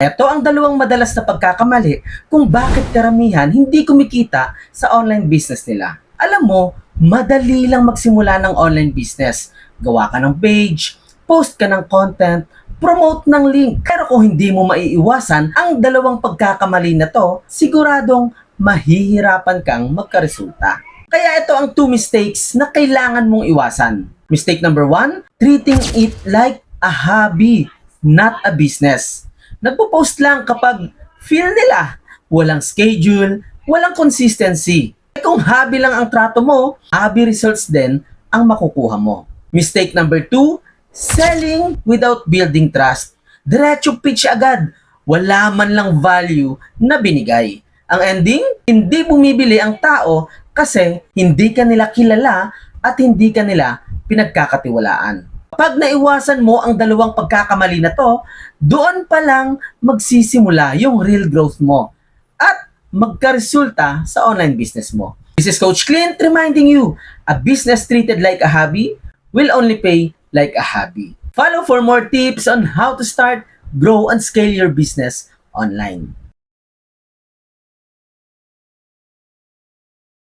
Ito ang dalawang madalas na pagkakamali kung bakit karamihan hindi kumikita sa online business nila. Alam mo, madali lang magsimula ng online business. Gawa ka ng page, post ka ng content, promote ng link. Pero kung hindi mo maiiwasan ang dalawang pagkakamali na to, siguradong mahihirapan kang magkaresulta. Kaya ito ang two mistakes na kailangan mong iwasan. Mistake number one, treating it like a hobby, not a business. Nagpo-post lang kapag feel nila. Walang schedule, walang consistency. Eh kung hobby lang ang trato mo, hobby results din ang makukuha mo. Mistake number two, selling without building trust. Diretso pitch agad. Wala man lang value na binigay. Ang ending, hindi bumibili ang tao kasi hindi ka nila kilala at hindi ka nila pinagkakatiwalaan. Pag naiwasan mo ang dalawang pagkakamali na to, doon pa lang magsisimula yung real growth mo at magkaresulta sa online business mo. This is Coach Clint reminding you, a business treated like a hobby will only pay like a hobby. Follow for more tips on how to start, grow, and scale your business online.